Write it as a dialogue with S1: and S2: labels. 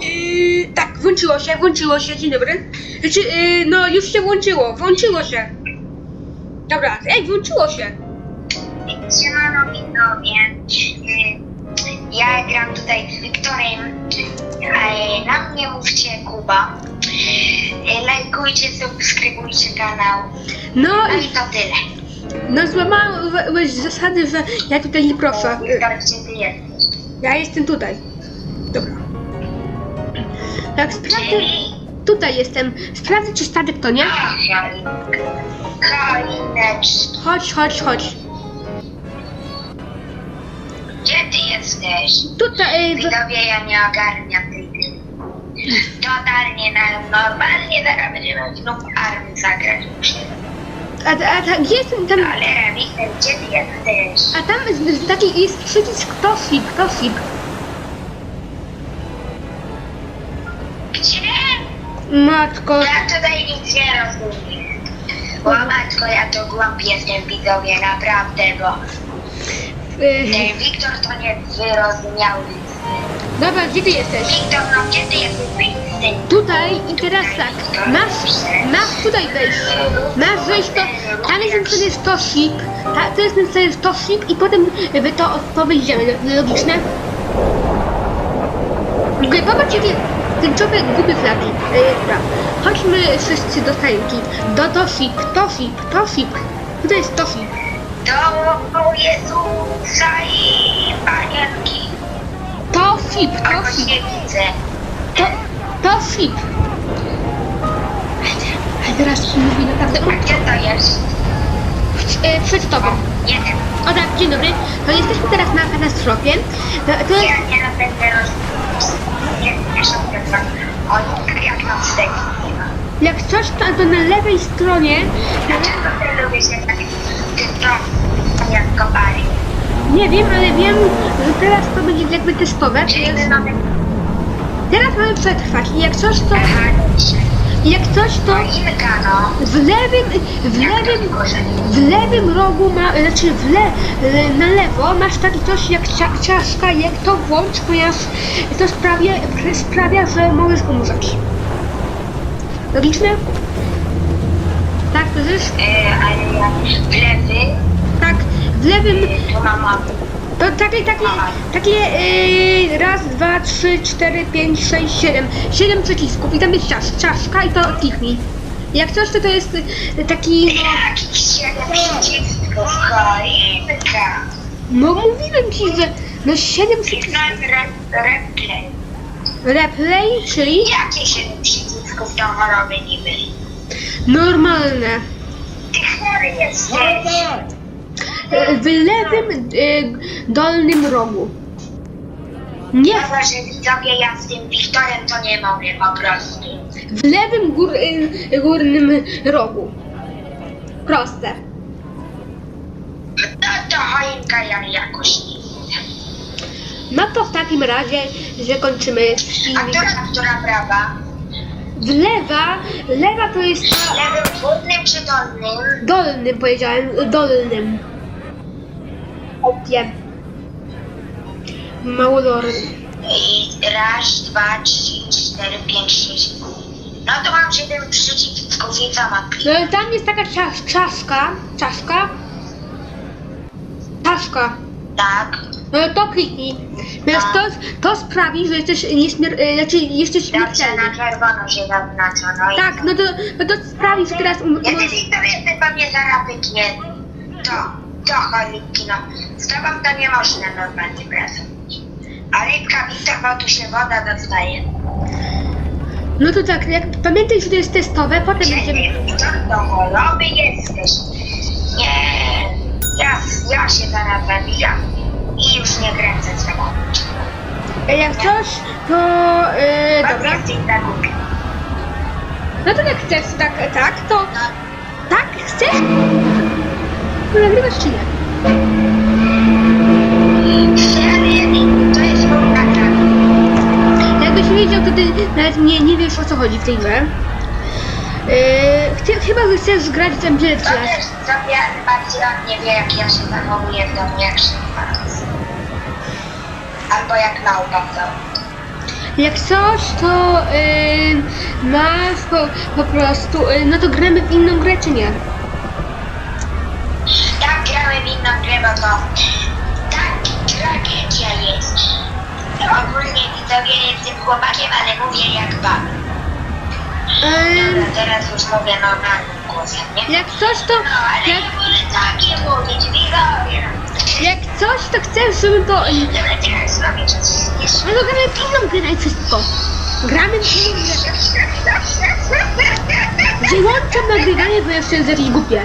S1: Yy, tak, włączyło się, włączyło się, dzień dobry. Znaczy, yy, no już się włączyło, włączyło się. Dobra, ej, włączyło się.
S2: Siemano widzowie, Y, ja gram tutaj z Wiktorem, a na mnie mówcie Kuba. Y, Lajkujcie, subskrybujcie kanał.
S1: No,
S2: No
S1: i-
S2: i to tyle.
S1: no złamałeś zasady, że ja tutaj nie proszę. Yy,
S2: Wiktor, gdzie ty jesteś?
S1: Ja jestem tutaj. Dobra. Tak, sprawdzę. Tutaj jestem. Sprawdzę, czy statek to nie.
S2: Kalineczki.
S1: Chodź, chodź, chodź.
S2: Gdzie ty jesteś?
S1: Tutaj. Yy, w-
S2: Widzowie, ja nie ogarniam tej gry. Totalnie na, normalnie zaraz będziemy w Noob Army zagrać.
S1: a, a, a gdzie jestem tam?
S2: Ale Wiktor, gdzie ty jesteś?
S1: A tam jest, taki jest przycisk Tosip, Tosip.
S2: Gdzie?
S1: Matko.
S2: Ja tutaj nic nie rozumiem. O matko, ja to głąb jestem widzowie, naprawdę, bo ten Wiktor to nie wyrozumiały.
S1: dobra, gdzie ty jesteś?
S2: Wiktor, no gdzie ty jesteś?
S1: Tutaj i teraz tak. Masz, masz tutaj wejść. Masz wejść to. Tam jest napisane Tosip. Ta, to jest napisane Tosip i potem wy to, wyjdziemy. Logiczne? Gdy popatrz jakie tęczowe guby flagi. Yy, dobra. Chodźmy wszyscy do stajki. Do Tosip, Tosip, Tosip. Tutaj jest Tosip.
S2: Do Jezusa i Panienki.
S1: Tosip,
S2: Jakoś
S1: Tosip. To, Tosip. A teraz mówi naprawdę.
S2: A gdzie to jest?
S1: Yy, przed tobą.
S2: Nie wiem.
S1: O tak, dzień dobry. To jesteśmy teraz na katastrofie. To, to jest...
S2: Ja nie będę roz... Jak
S1: coś, to, to na lewej stronie...
S2: Dlaczego ty lubisz to jak kopali?
S1: Nie wiem, ale wiem, że teraz to będzie jakby testowe.
S2: Czyli my mamy...
S1: Teraz mamy przetrwać i jak coś, to...
S2: Aha,
S1: Jak coś, to
S2: Choinka, no.
S1: w lewym... w
S2: Jak to
S1: lewym... W lewym rogu, ma, znaczy w le, na lewo masz taki coś jak cia, ciaszka, jak to włącz, ponieważ to sprawia, sprawia, że możesz umrzeć. Logiczne? Tak, to jest?
S2: E, ale jak w lewy,
S1: Tak, w lewym,
S2: e, to mama...
S1: to takie, takie, takie yy, raz, dwa, trzy, cztery, pięć, sześć, siedem, siedem przycisków i tam jest ciasz, czaszka i to kliknij. Jak coś, to to jest y, taki,
S2: Jakiś siedem przycisków, choinka.
S1: no mówiłem ci, że no siedem przycisków.
S2: Kliknąłem re- replay.
S1: Replay, czyli
S2: Jakie siedem przycisków to choroby niby?
S1: normalne.
S2: Ty chory jesteś.
S1: W lewym y, dolnym rogu. Nie,
S2: Jako, że widzowie ja z tym Wiktorem to nie mogę po prostu.
S1: w lewym gór, y, górnym rogu. Proste.
S2: No to choinka ja jakoś nie.
S1: No to w takim razie, że kończymy
S2: A
S1: filmik.
S2: która, która prawa?
S1: W lewa, lewa to jest
S2: Lewym górnym czy dolnym?
S1: dolnym powiedziałem, dolnym. Opie. Małolorny.
S2: I raz, dwa, trzy, cztery, pięć, sześć. No to mam siedem przycisków i co mam?
S1: No tam jest taka czas, czaszka, czaszka. Czaszka.
S2: Tak.
S1: No to kliknij. Więc to, to sprawi, że jesteś nieśmier... y, znaczy jesteś
S2: Dobrze,
S1: śmiertelny.
S2: na czerwono się zaznaczono. i
S1: Tak,
S2: co?
S1: no to, no to sprawi, że teraz... Um,
S2: Ja ty Wiktorie, ty po mnie zaraz pyknie. To, to choinki, no. Z tobą to nie można normalnie pracować. A Lipka Wiktor, bo tu się woda dostaje.
S1: no to tak, jak, pamiętaj, że to jest testowe, potem będziemy...
S2: choroby jesteś? Nie, ja, ja się zaraz zabijam. I już nie kręcę z tobą.
S1: Jak coś, to... Yy, dobra.
S2: głupi.
S1: No to jak chcesz, tak, tak, to...
S2: No,
S1: Tak, chcesz? Nagrywasz czy nie?
S2: to jest gra.
S1: Jakbyś wiedział, to ty nawet nie, nie wiesz o co chodzi w tej grze. Yy, chyba, chcesz grać w ten
S2: To
S1: raz.
S2: też sobie bardziej on nie wie, jak ja się zachowuję w domu, jak się Albo jak małpa w domu.
S1: Jak coś, to yy, masz po, po prostu, yy, no to gramy w inną grę, czy nie?
S2: Tak grałem w grę, bo to tak tragedia jest. Ogólnie widzowie jestem chłopakiem, ale mówię jak.
S1: Yy,
S2: Dobra, teraz już mówię normalnym głosem, nie?
S1: jak coś, to,
S2: No, ale
S1: jak,
S2: ja wolę takie mówić, widzowie.
S1: jak coś, to chcę, żeby to,
S2: Dobra, teraz robię coś jeszcze.
S1: no to gramy w inną grę, wszystko. Gramy w inną grę. Wyłączam nagrywanie, bo jeszcze jest jakieś głupie.